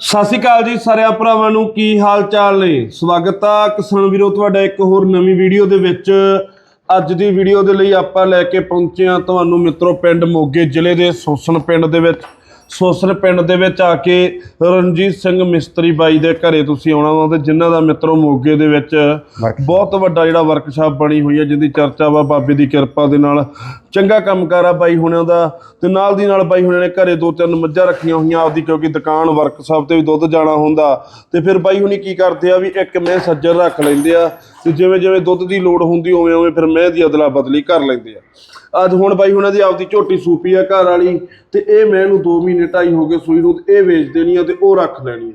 ਸਤਿ ਸ਼੍ਰੀ ਅਕਾਲ ਜੀ ਸਾਰਿਆਂ ਭਰਾਵਾਂ ਨੂੰ, ਕੀ ਹਾਲ ਚਾਲ ਨੇ? ਸਵਾਗਤ ਆ ਕਿਸਾਨ ਵੀਰੋ, ਤੁਹਾਡਾ ਇੱਕ ਹੋਰ ਨਵੀਂ ਵੀਡੀਓ ਦੇ ਵਿੱਚ। ਅੱਜ ਦੀ ਵੀਡੀਓ ਦੇ ਲਈ ਆਪਾਂ ਲੈ ਕੇ ਪਹੁੰਚੇ ਆ ਤੁਹਾਨੂੰ ਮਿੱਤਰੋ, ਪਿੰਡ ਮੋਗੇ ਜ਼ਿਲ੍ਹੇ ਦੇ ਸੋਸ਼ਣ ਪਿੰਡ ਦੇ ਵਿੱਚ। ਸੋਸਨ ਪਿੰਡ ਦੇ ਵਿੱਚ ਆ ਕੇ ਰਣਜੀਤ ਸਿੰਘ ਮਿਸਤਰੀ ਬਾਈ ਦੇ ਘਰੇ ਤੁਸੀਂ ਆਉਣਾ ਵਾ ਤੇ ਜਿਨ੍ਹਾਂ ਦਾ ਮਿੱਤਰੋ ਮੋਗੇ ਦੇ ਵਿੱਚ ਬਹੁਤ ਵੱਡਾ ਜਿਹੜਾ ਵਰਕਸ਼ਾਪ ਬਣੀ ਹੋਈ ਹੈ ਜਿਹਦੀ ਚਰਚਾ ਵਾ ਬਾਬੇ ਦੀ ਕਿਰਪਾ ਦੇ ਨਾਲ। ਚੰਗਾ ਕੰਮਕਾਰ ਆ ਬਾਈ ਹੁਣਿਆਂ ਦਾ ਤੇ ਨਾਲ ਦੀ ਨਾਲ ਬਾਈ ਹੁਣਿਆਂ ਨੇ ਘਰੇ ਦੋ ਤਿੰਨ ਮੱਝਾਂ ਰੱਖੀਆਂ ਹੋਈਆਂ ਆਪਦੀ ਕਿਉਂਕਿ ਦੁਕਾਨ ਵਰਕਸ਼ਾਪ ਤੇ ਵੀ ਦੁੱਧ ਜਾਣਾ ਹੁੰਦਾ। ਤੇ ਫਿਰ ਬਾਈ ਹੁਣੀ ਕੀ ਕਰਦੇ ਆ ਵੀ ਇੱਕ ਮੈਂ ਸੱਜਰ ਰੱਖ ਲੈਂਦੇ ਆ ਤੇ ਜਿਵੇਂ ਜਿਵੇਂ ਦੁੱਧ ਦੀ ਲੋੜ ਹੁੰਦੀ ਉਵੇਂ ਉਵੇਂ ਫਿਰ ਮੈਂ ਦੀ ਅਦਲਾ ਬਦਲੀ ਕਰ ਲੈਂਦੇ ਆ। ਅੱਜ ਹੁਣ ਬਾਈ ਉਹਨਾਂ ਦੀ ਆਪਦੀ ਝੋਟੀ ਸੂਪੀ ਆ ਘਰ ਵਾਲੀ ਤੇ ਇਹ ਮੈਂ ਇਹਨੂੰ 2 ਮਹੀਨੇ ਢਾਈ ਹੋ ਗਏ ਸੂਈ ਨੂੰ ਇਹ ਵੇਚ ਦੇਣੀ ਆ ਤੇ ਉਹ ਰੱਖ ਲੈਣੀ ਆ।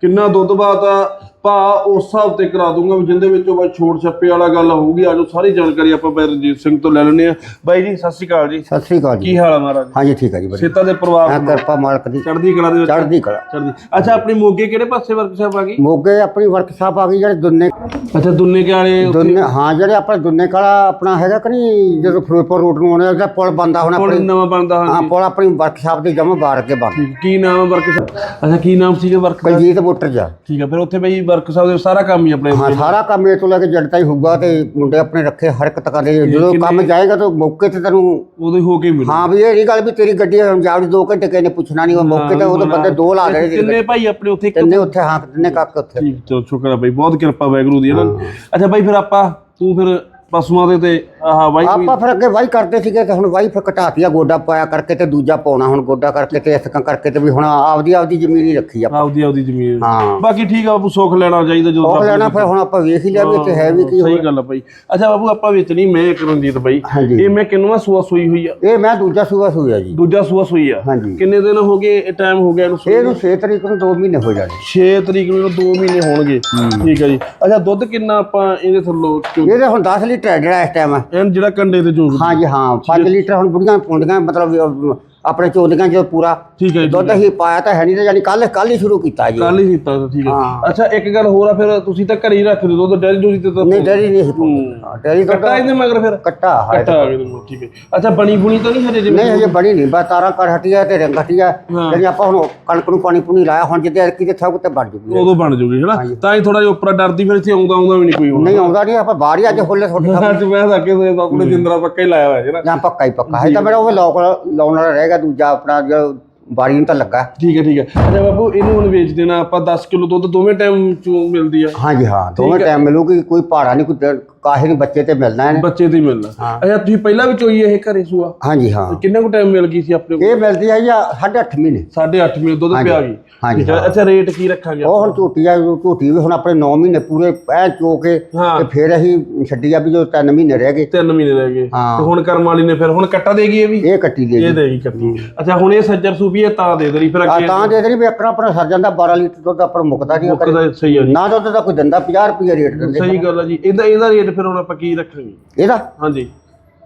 ਕਿੰਨਾ ਦੁੱਧ ਬਾਤ ਆ ਭਾ ਉਸ ਹਿਸਾਬ ਤੇ ਕਰਾ ਦੂੰਗਾ ਵੀ ਜਿੰਦੇ ਵਿੱਚੋਂ ਬਾਈ ਛੋੜ ਛੱਪੇ ਵਾਲਾ ਗੱਲ ਹੋਊਗੀ ਆਜੋ ਸਾਰੀ ਜਾਣਕਾਰੀ ਆਪਾਂ ਬਾਈ ਰਣਜੀਤ ਸਿੰਘ ਤੋਂ ਲੈ ਲੈਣੇ ਆ ਬਾਈ ਜੀ ਸਤਿ ਸ਼੍ਰੀ ਅਕਾਲ ਜੀ। ਸਤਿ ਸ੍ਰੀ ਅਕਾਲ ਜੀ। ਕੀ ਹਾਲ ਆ ਮਹਾਰਾਜ? ਹਾਂਜੀ ਠੀਕ ਹੈ ਜੀ ਵਧੀਆ। ਸੇਤਾ ਦੇ ਪਰਿਵਾਰ ਮੈਂ ਕਿਰਪਾ ਮਾਲਕ ਦੀ। ਚੜ੍ਹਦੀ ਕਲਾ ਦੇ ਵਿੱਚ ਚੜ੍ਹਦੀ ਕਲਾ। ਚੜ੍ਹਦੀ। ਅੱਛਾ ਆਪਣੀ ਮੋਗੇ ਕਿਹੜੇ ਪਾਸੇ ਵਰਕਸ਼ਾਪ ਆ ਗਈ? ਮੋਗੇ ਆਪਣੀ ਵਰਕਸ਼ਾਪ ਆ ਗਈ ਜਿਹੜੇ ਦੁੰਨੇ ਅੱਛਾ ਦੁੰਨੇ ਕੇ ਵਾਲੇ ਦੁੰਨੇ ਹਾਂ ਜਿਹੜੇ ਆਪਣਾ ਦੁੰਨੇ ਕਾਲਾ ਆਪਣਾ ਹੈਗਾ ਕਿ ਨਹੀਂ ਜਦੋਂ ਫਿਰੋਜ਼ਪੁਰ ਰੋਡ ਨੂੰ ਆਉਣਾ ਉਹਦਾ ਪੁਲ ਬੰਦਾ ਹੁਣ ਕੋਲ ਨਵਾਂ ਬਣਦਾ ਹਾਂ ਹਾਂ ਪੁਲ ਆਪਣੀ ਵਰਕਸ਼ਾਪ ਦੇ ਜਮਾ ਬਾੜ ਕੇ ਬੰਦ ਕੀ ਨਾਮ ਹੈ ਵਰਕਸ਼ਾਪ ਅੱਛਾ ਕੀ ਨਾਮ ਸੀਗਾ ਵਰਕ ਬਲਜੀਤ ਮੋਟਰ ਜਾ। ਠੀਕ ਹੈ ਫਿਰ ਉੱਥੇ ਬਈ ਵਰਕਸ਼ਾਪ ਦੇ ਸਾਰਾ ਕੰਮ ਹੀ ਆਪਣੇ ਹਾਂ ਸਾਰਾ ਕੰਮ ਇਹ ਤੋਂ ਲੈ ਕੇ ਜਦ ਤਾਈਂ ਹੋਊਗਾ ਤੇ ਮੁੰਡੇ ਆਪਣੇ ਰੱਖੇ ਹਰ ਇੱਕ ਤਰ੍ਹਾਂ ਦੇ ਜਦੋਂ ਕੰਮ ਜਾਏਗਾ ਤਾਂ ਮੌਕੇ ਤੇ ਤੈਨੂੰ ਉਦੋਂ ਹੀ ਹੋ ਕੇ ਮਿਲੂ ਹਾਂ ਵੀ ਇਹ ਨਹੀਂ ਗੱਲ ਵੀ ਤੇਰੀ ਗੱਡੀ ਜਾਵੜੀ ਦੋ ਘੰਟੇ ਕਿਸੇ ਨੇ ਪੁੱਛਣਾ ਨਹੀਂ ਉਹ ਮੌਕੇ ਤੇ ਉਹਦੇ ਬੰਦੇ ਦੋ ਲਾ ਦੇਣੇ ਕਿੰਨੇ ਭਾਈ ਆਪਣੇ ਉੱਥੇ ਤਿੰਨੇ ਉੱਥੇ ਹਾਂ ਤਿੰਨੇ ਕੱਕ ਉੱਥੇ। ਠੀਕ ਚਲੋ ਸ਼ੁਕਰ ਹੈ ਬਾਈ ਬਹੁਤ ਕਿਰਪਾ ਵੈਗਰੂ ਦੀ ਹੈ ਨਾ। ਅੱਛਾ ਬਾਈ ਫਿਰ ਆਪਾਂ ਤੂੰ ਫਿਰ ਪਸ਼ੂਆਂ ਦੇ ਤੇ ਆਹ ਕੋਈ ਆਪਾਂ ਫਿਰ ਅੱਗੇ ਵਾਈ ਕਰਦੇ ਸੀਗੇ ਤੇ ਹੁਣ ਵਾਈ ਫਿਰ ਘਟਾਤੀ ਆ ਗੋਡਾ ਪਾਇਆ ਕਰਕੇ ਤੇ ਦੂਜਾ ਪਾਉਣਾ ਹੁਣ ਗੋਡਾ ਕਰਕੇ ਤੇ ਇਸ ਤਰ੍ਹਾਂ ਕਰਕੇ ਤੇ ਵੀ ਹੁਣ ਆਪਦੀ ਆਪਦੀ ਜ਼ਮੀਨ ਹੀ ਰੱਖੀ ਆ ਆਪਦੀ ਆਪਦੀ ਜ਼ਮੀਨ। ਹਾਂ। ਬਾਕੀ ਠੀਕ ਆ ਬਾਪੂ ਸੁੱਖ ਲੈਣਾ ਚਾਹੀਦਾ ਜਦੋਂ ਉਹ ਲੈਣਾ ਫਿਰ ਹੁਣ ਆਪਾਂ ਵੇਖ ਹੀ ਲਿਆ ਵੀ ਇੱਥੇ ਹੈ ਵੀ ਕੀ ਸਹੀ ਗੱਲ ਆ ਬਾਈ। ਅੱਛਾ ਬਾਪੂ ਆਪਾਂ ਵੇਚਣੀ ਮੈਂ ਇੱਕ ਰਣਜੀਤ ਬਾਈ। ਹਾਂਜੀ। ਇਹ ਮੈਂ ਕਿੰਨਵਾਂ ਸੂਆ ਸੂਈ ਹੋਈ ਆ? ਇਹ ਮੈਂ ਦੂਜਾ ਸੂਆ ਸੂਆ ਜੀ। ਦੂਜਾ ਸੂਆ ਸੂਈ ਆ? ਹਾਂਜੀ। ਕਿੰਨੇ ਦਿਨ ਹੋ ਗਏ ਇਹ ਟਾਈਮ ਹੋ ਗਿਆ ਇਹਨੂੰ ਸੂਈ ਇਹਨੂੰ 6 ਤਰੀਕ ਨੂੰ 2 ਮਹੀਨੇ ਹੋ ਜਾਣੇ। 6 ਤਰੀਕ ਨੂੰ 2 ਮਹੀਨੇ ਹੋਣਗੇ। ਠੀਕ ਹੈ ਜੀ। ਅੱਛਾ ਦੁੱਧ ਕਿੰਨਾ ਆਪਾਂ ਇਹਦੇ ਥੱਲੋਂ ਚੋ- ਇਹਦੇ ਹੁਣ 10 ਲੀਟਰ ਜਿਹੜਾ ਇਸ ਟਾਈਮ ਐਨ ਜਿਹੜਾ ਕੰਡੇ ਤੇ ਚੋਗ ਹਾਂਜੀ ਹਾਂ। 5 ਲੀਟਰ ਹੁਣ ਬੁੜੀਆਂ ਪਾਉਂਦੀਆਂ ਮਤਲਬ ਆਪਣੇ ਚੋਦੀਆਂ ਜੋ ਪੂਰਾ। ਠੀਕ ਹੈ ਜੀ ਦੁੱਧ ਹੀ। ਪਾਇਆ ਤਾਂ ਹੈ ਨਹੀਂ ਤੇ ਯਾਨੀ ਕੱਲ ਕੱਲ ਹੀ ਸ਼ੁਰੂ ਕੀਤਾ ਜੀ। ਕੱਲ ਹੀ ਕੀਤਾ ਤਾਂ ਠੀਕ ਹੈ। ਹਾਂ। ਅੱਛਾ ਇੱਕ ਗੱਲ ਹੋਰ ਆ ਫਿਰ ਤੁਸੀਂ ਤਾਂ ਘਰੇ ਹੀ ਰੱਖਦੇ ਹੋ ਦੁੱਧ ਡੈਰੀ ਡੂਰੀ ਤੇ ਤਾਂ ਨਹੀਂ ਡੈਰੀ ਨਹੀਂ ਸੀ ਪਾਉਂਦਾ। ਡੈਰੀ ਤੋਂ ਕੱਟਾ ਇਹਦੇ ਮਗਰ ਫਿਰ? ਕੱਟਾ ਹੈ ਕੱਟਾ ਆ ਗਿਆ ਠੀਕ ਹੈ। ਅੱਛਾ ਬਣੀ ਬੁਣੀ ਤਾਂ ਨਹੀਂ ਹਜੇ ਜਿਵੇਂ ਨਹੀਂ ਹਜੇ ਬੜੀ ਨਹੀਂ ਬਸ ਤਾਰਾਂ ਕਰ ਹਟੀਆ ਤੇ ਰੰਗ ਹਟੀਆ ਜਿਹੜੀ ਆਪਾਂ ਹੁਣ ਕਣਕ ਨੂੰ ਪਾਣੀ ਪੂਣੀ ਲਾਇਆ ਹੁਣ ਜਿੱਦੇ ਅਰਕੀ ਤੇ ਥਾਂ ਤੇ ਬਣ ਜੂਗੀ। ਉਦੋਂ ਬਣ ਜੂਗੀ ਹੈਨਾ? ਤਾਂ ਹੀ ਥੋੜਾ ਜਿਹਾ ਉੱਪਰ ਡਰਦੀ ਫਿਰ ਇੱਥੇ ਆਉਂਦਾ ਆਉਂਦਾ ਵੀ ਨਹੀਂ ਕੋਈ ਹੁਣ। ਨਹੀਂ ਆਉਂਦਾ ਨਹੀਂ ਆਪਾਂ ਬਾਹਰ ਹੀ ਅੱਜ ਹੋਲੇ ਛੋਟੇ ਅੱਜ ਮੈਂ ਤਾਂ ਅੱਗੇ ਤੋਂ ਆਪਣੇ ਜਿੰਦਰਾ ਪੱਕਾ ਹੀ ਲਾਇਆ ਹੋਇਆ ਹੈ ਨਾ ਜਾਂ ਪੱਕਾ ਹੀ ਪੱਕਾ। ਹੈ ਤਾਂ ਮੇਰਾ ਉਹ ਲੋਕ ਲਾਉਣ ਵਾਲਾ ਰਹੇਗਾ ਦੂਜਾ ਆਪਣਾ ਜੋ ਬਾਰੀ ਨੂੰ ਤਾਂ ਲੱਗਾ। ਠੀਕ ਹੈ ਠੀਕ ਹੈ। ਅੱਛਾ ਬਾਬੂ ਇਹਨੂੰ ਹੁਣ ਵੇਚ ਦੇਣਾ ਆਪਾਂ 10 ਕਿਲੋ ਦੁੱਧ ਦੋਵੇਂ ਟਾਈਮ ਚੋਂ ਮਿਲਦੀ ਆ। ਹਾਂਜੀ ਹਾਂ ਦੋਵੇਂ ਟਾਈਮ ਮਿਲੂਗੀ ਕੋਈ ਭਾੜਾ ਨਹੀਂ ਕੋਈ ਕਾਹੇ ਬੱਚੇ ਤੇ ਮਿਲਣਾ ਹੈ ਬੱਚੇ ਤੇ ਹੀ ਮਿਲਣਾ। ਅੱਛਾ ਤੁਸੀਂ ਪਹਿਲਾਂ ਵੀ ਚੋਈ ਇਹ ਘਰੇ ਸੂਆ? ਹਾਂਜੀ ਹਾਂ। ਕਿੰਨੇ ਕੁ ਟਾਈਮ ਮਿਲ ਗਈ ਸੀ ਆਪਣੇ ਇਹ ਮਿਲਦੀ ਹੈ ਜਾਂ ਸਾਢੇ ਅੱਠ ਮਹੀਨੇ। 8.5 ਮਹੀਨੇ ਦੁੱਧ ਪਿਆ ਗਈ ਹਾਂਜੀ, ਹੈ। ਅੱਛਾ ਰੇਟ ਕੀ ਰੱਖਾਂਗੇ ਉਹ ਹੁਣ ਝੋਟੀ ਆ ਝੋਟੀ ਵੀ ਹੁਣ ਆਪਣੇ 9 ਮਹੀਨੇ ਪੂਰੇ ਐ ਚੋ ਕੇ ਹਾਂ। ਤੇ ਫਿਰ ਅਸੀਂ ਛੱਡੀ ਆ ਵੀ ਜੋ 3 ਮਹੀਨੇ ਰਹਿ ਗਏ। 3 ਮਹੀਨੇ ਰਹਿ ਗਏ। ਹਾਂ। ਤੇ ਹੁਣ ਕਰਮ ਵਾਲੀ ਨੇ ਫਿਰ ਹੁਣ ਕੱਟਾ ਦੇਗੀ ਇਹ ਵੀ? ਇਹ ਕੱਟੀ ਦੇ ਇਹ ਦੇਗੀ ਕੱਟੀ। ਅੱਛਾ ਹੁਣ ਇਹ ਸੱਜਰ ਸੂਪੀ ਇਹ ਤਾਂ ਦੇ ਦੇਣੀ ਫਿਰ ਆ ਅੱਗੇ ਤਾਂ ਦੇ ਦੇਣੀ ਵੀ ਆਪਣਾ ਆਪਣਾ ਸਰ ਜਾਂਦਾ 12 ਲੀਟਰ ਦੁੱਧ ਆਪਣਾ ਮੁੱਕਦਾ ਨਹੀਂ ਮੁੱਕਦਾ ਸਹੀ ਆ ਜੀ। ਨਾ ਦੁੱਧ ਦਾ ਕੋਈ ਦਿੰਦਾ 50 ਰੁਪਏ ਰੇਟ ਦਿੰਦੇ ਸਹੀ ਗੱਲ ਆ ਜੀ। ਇਹਦਾ ਇਹਦਾ ਰੇਟ ਫਿਰ ਹੁਣ ਆਪਾਂ ਕੀ ਰੱਖਾਂਗੇ? ਇਹਦਾ? ਹਾਂਜੀ।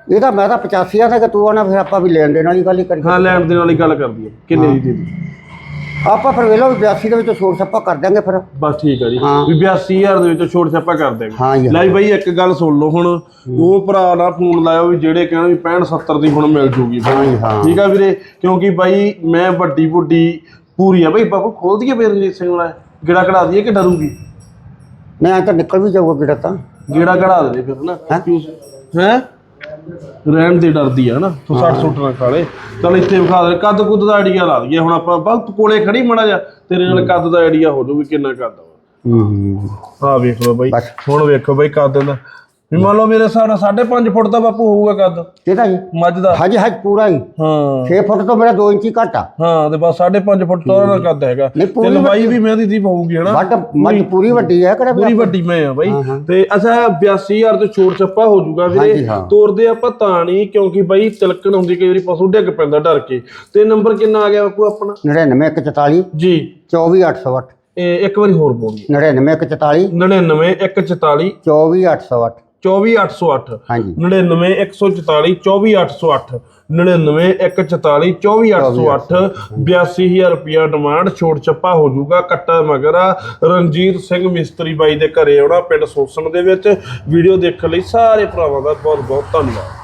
ਇਹਦਾ ਮੈਂ ਤਾਂ 85 ਆ ਦਾ ਕਿ ਤੂੰ ਆਣਾ ਫਿਰ ਆਪਾਂ ਵੀ ਲੈਣ ਦੇਣ ਵਾਲੀ ਗੱਲ ਹੀ ਕਰੀ ਹਾਂ ਲੈਣ ਦੇ ਨਾਲ ਹੀ ਗੱਲ ਕਰਦੀ ਹੈ ਕਿੰਨੇ ਦੀ ਦੇ ਆਪਾਂ ਫਿਰ ਵੇਲੋ 82 ਦੇ ਵਿੱਚੋਂ ਛੋੜ ਛੱਪਾ ਕਰ ਦਿਆਂਗੇ ਫਿਰ। ਬਸ ਠੀਕ ਆ ਜੀ। ਵੀ 82000 ਦੇ ਵਿੱਚ ਛੋਟ ਛਾਪਾ ਕਰ ਦੇਗੇ ਲੈ ਬਈ ਇੱਕ ਗੱਲ ਸੁਣ ਲਓ ਹੁਣ। ਉਹ ਭਰਾ ਨਾ ਫੋਨ ਲਾਇਓ ਵੀ ਜਿਹੜੇ ਕਹਿਣ ਵੀ 65 70 ਦੀ ਹੁਣ ਮਿਲ ਜੂਗੀ। ਠੀਕ ਆ ਵੀਰੇ ਕਿਉਂਕਿ ਬਾਈ ਮੈਂ ਵੱਡੀ ਵੱਡੀ ਪੂਰੀ ਆ। ਬਈ ਬਾਪੂ ਖੋਲ ਦਈਏ ਫਿਰ ਸਿੰਘ ਵਾਲਾ ਗਿੜਾ ਕਢਾ ਦਈਏ ਕਿ ਡਰੂਗੀ? ਨਹੀਂ ਆ ਤਾਂ ਨਿਕਲ ਵੀ ਜਾਊਗਾ ਕਿਹੜਾ ਤਾਂ। ਗਿੜਾ ਕਢਾ ਦੇ ਫਿਰ ਨਾ ਹੈ? ਰਹਿਣ ਦੇ ਡਰਦੀ ਆ ਨਾ ਤੂੰ 60 ਸੁੱਟ ਨਾ ਖਾ ਲੈ। ਚਲ ਇੱਥੇ ਵਿਖਾ ਦੇ ਕੱਦ ਕੁੱਦ ਦਾ ਆਈਡੀਆ ਲਾ ਦਈਏ। ਹੁਣ ਆਪਾਂ ਬਸ ਕੋਲੇ ਖੜੀ ਮੜਾ ਜਾ ਤੇਰੇ ਨਾਲ ਕੱਦ ਦਾ ਆਈਡੀਆ ਹੋ ਜੂ ਵੀ ਕਿੰਨਾ ਕੱਦ ਆ। ਹੂੰ ਹੂੰ ਹਾਂ। ਵੇਖ ਲਓ ਬਾਈ। ਹੁਣ ਵੇਖੋ ਬਾਈ ਕੱਦ ਦਾ। ਵੀ ਮੰਨ ਲਓ ਮੇਰੇ ਨਾਲ 5.5 ਫੁੱਟ ਦਾ ਬਾਪੂ ਹੋਊਗਾ ਕੱਦ। ਕਿਹਦਾ ਜੀ ਮੱਝ ਦਾ। ਹਾਂਜੀ ਹਾਂਜੀ ਪੂਰਾ ਹੀ। ਹਾਂ। 6 ਫੁੱਟ ਤੋਂ ਮੇਰਾ 2 ਇੰਚੀ ਘੱਟ ਆ। ਹਾਂ ਤੇ ਬਸ 5.5 ਫੁੱਟ ਤੋਂ ਦਾ ਕੱਦ ਹੈਗਾ। ਤੇ ਲੰਬਾਈ ਵੀ ਮਹਿੰਦੀ ਦੀ ਪਊਗੀ ਹਨਾ? ਵੱਡ ਮੱਝ ਪੂਰੀ। ਵੱਡੀ ਹੈ ਕਿਹੜਾ ਪੂਰੀ ਵੱਡੀ ਮੈਂ ਆ ਬਾਈ। ਤੇ ਅੱਛਾ 82000 ਤੋਂ ਛੋੜ ਛੱਪਾ ਹੋ ਜਾਊਗਾ ਵੀਰੇ। ਤੋਰਦੇ ਆਪਾਂ ਤਾਂ ਨਹੀਂ ਕਿਉਂਕਿ ਬਾਈ ਤਿਲਕਣ ਹੁੰਦੀ ਕਈ ਵਾਰੀ ਪਸ਼ੂ ਡਿੱਗ ਪੈਂਦਾ ਡਰ ਕੇ। ਤੇ ਨੰਬਰ ਕਿੰਨਾ ਆ ਗਿਆ ਬਾਪੂ ਆਪਣਾ? 99 144 ਜੀ। 24808 ਇਹ ਇੱਕ ਵਾਰੀ ਹੋਰ ਬੋਲੀਏ 99 144 99 144 24808 24808 ਹਾਂਜੀ। 99 144 24808 99 144 24808 82000 ਰੁਪਿਆ ਡਿਮਾਂਡ ਛੋੜ ਛੱਪਾ ਹੋ ਜਾਊਗਾ ਕੱਟਾ ਮਗਰ ਰਣਜੀਤ ਸਿੰਘ ਮਿਸਤਰੀ ਬਾਈ ਦੇ ਘਰੇ ਆਉਣਾ ਪਿੰਡ ਸੋਸਣ ਦੇ ਵਿੱਚ। ਵੀਡੀਓ ਦੇਖਣ ਲਈ ਸਾਰੇ ਭਰਾਵਾਂ ਦਾ ਬਹੁਤ ਬਹੁਤ ਧੰਨਵਾਦ।